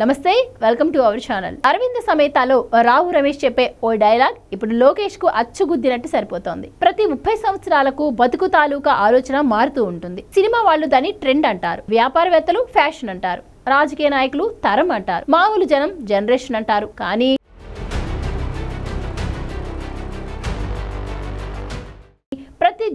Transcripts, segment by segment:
నమస్తే welcome to our channel Aravinda సమేతాలో Rao Ramesh చెప్పే ఓ డైలాగ్ ఇప్పుడు లోకేష్కు అచ్చుగుద్దినట్టు సరిపోతోంది. ప్రతి ముప్పై సంవత్సరాలకు బతుకు తాలూకా ఆలోచన మారుతూ ఉంటుంది. సినిమా వాళ్ళు దాన్ని ట్రెండ్ అంటారు. వ్యాపారవేత్తలు ఫ్యాషన్ అంటారు. రాజకీయ నాయకులు తరం అంటారు. మామూలు జనం జనరేషన్ అంటారు. కానీ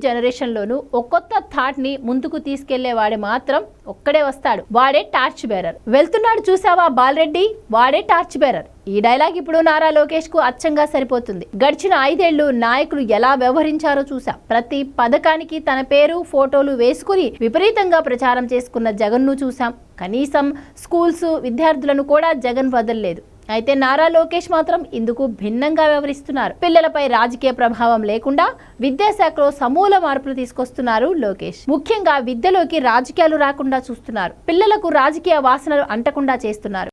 జనరేషన్లోనూ ఒక కొత్త థాట్ని ముందుకు తీసుకెళ్ళేవాడే మాత్రం ఒక్కడే వస్తాడు. వాడే టార్చ్ బేరర్. వెళ్తున్నాడు చూసావా బాలరెడ్డి? వాడే టార్చ్ బేరర్. ఈ డైలాగ్ ఇప్పుడు నారా లోకేష్కు అచ్చంగా సరిపోతుంది. గడిచిన ఐదేళ్ళు నాయకులు ఎలా వ్యవహరించారో చూసాం. ప్రతి పథకానికి తన పేరు ఫోటోలు వేసుకుని విపరీతంగా ప్రచారం చేసుకున్న జగన్ను చూశాం చూసాం. కనీసం స్కూల్స్ విద్యార్థులను కూడా జగన్ వదలలేదు. అయితే నారా లోకేష్ మాత్రం ఇందుకు భిన్నంగా వ్యవహరిస్తున్నారు. పిల్లలపై రాజకీయ ప్రభావం లేకుండా విద్యాశాఖలో సమూల మార్పులు తీసుకొస్తున్నారు లోకేష్. ముఖ్యంగా విద్యలోకి రాజకీయాలు రాకుండా చూస్తున్నారు. పిల్లలకు రాజకీయ వాసనలు అంటకుండా చేస్తున్నారు.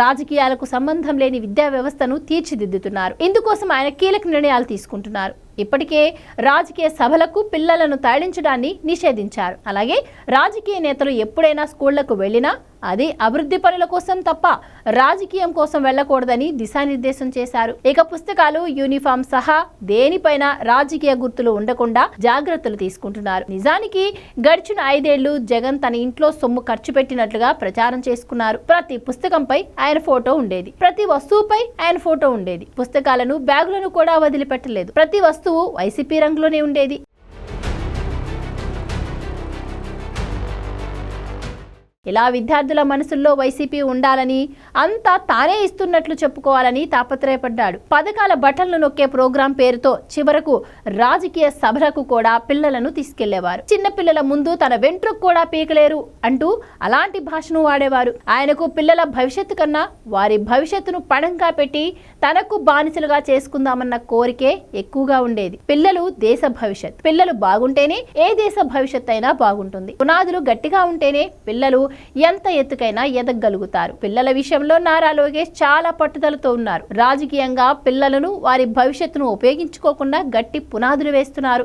రాజకీయాలకు సంబంధం లేని విద్యా వ్యవస్థను తీర్చిదిద్దుతున్నారు. ఇందుకోసం ఆయన కీలక నిర్ణయాలు తీసుకుంటున్నారు. ఇప్పటికే రాజకీయ సభలకు పిల్లలను తరలించడాన్ని నిషేధించారు. అలాగే రాజకీయ నేతలు ఎప్పుడైనా స్కూళ్ళకు వెళ్ళినా అది అభివృద్ధి పనుల కోసం తప్ప రాజకీయం కోసం వెళ్ళకూడదని దిశానిర్దేశం చేశారు. ఇక పుస్తకాలు యూనిఫామ్ సహా దేనిపైన రాజకీయ గుర్తులు ఉండకుండా జాగ్రత్తలు తీసుకుంటున్నారు. నిజానికి గడిచిన ఐదేళ్ళు జగన్ తన ఇంట్లో సొమ్ము ఖర్చు పెట్టినట్లుగా ప్రచారం చేసుకున్నారు. ప్రతి పుస్తకంపై ఆయన ఫోటో ఉండేది. ప్రతి వస్తువుపై ఆయన ఫోటో ఉండేది. పుస్తకాలను బ్యాగులను కూడా వదిలిపెట్టలేదు. ప్రతి వస్తువు వైసీపీ రంగులోనే ఉండేది. ఇలా విద్యార్థుల మనసుల్లో వైసీపీ ఉండాలని అంతా తానే ఇస్తున్నట్లు చెప్పుకోవాలని తాపత్రయపడ్డాడు. పథకాల బటన్లు నొక్కే ప్రోగ్రాం పేరుతో చివరకు రాజకీయ సభలకు కూడా పిల్లలను తీసుకెళ్ళేవారు. చిన్నపిల్లల ముందు తన వెంట్రుకు కూడా పీకలేరు అంటూ అలాంటి భాషను వాడేవారు. ఆయనకు పిల్లల భవిష్యత్తు కన్నా వారి భవిష్యత్తును పణంగా పెట్టి తనకు బానిసలుగా చేసుకుందామన్న కోరికే ఎక్కువగా ఉండేది. పిల్లలు దేశ భవిష్యత్. పిల్లలు బాగుంటేనే ఏ దేశ భవిష్యత్ అయినా బాగుంటుంది. పునాదులు గట్టిగా ఉంటేనే పిల్లలు ఎంత ఎత్తుకైనా ఎదగలుగుతారు పిల్లల విషయంలో నారా లోకేష్ చాలా పట్టుదలతో ఉన్నారు. రాజకీయంగా పిల్లలను వారి భవిష్యత్తును ఉపయోగించుకోకుండా గట్టి పునాదులు వేస్తున్నారు.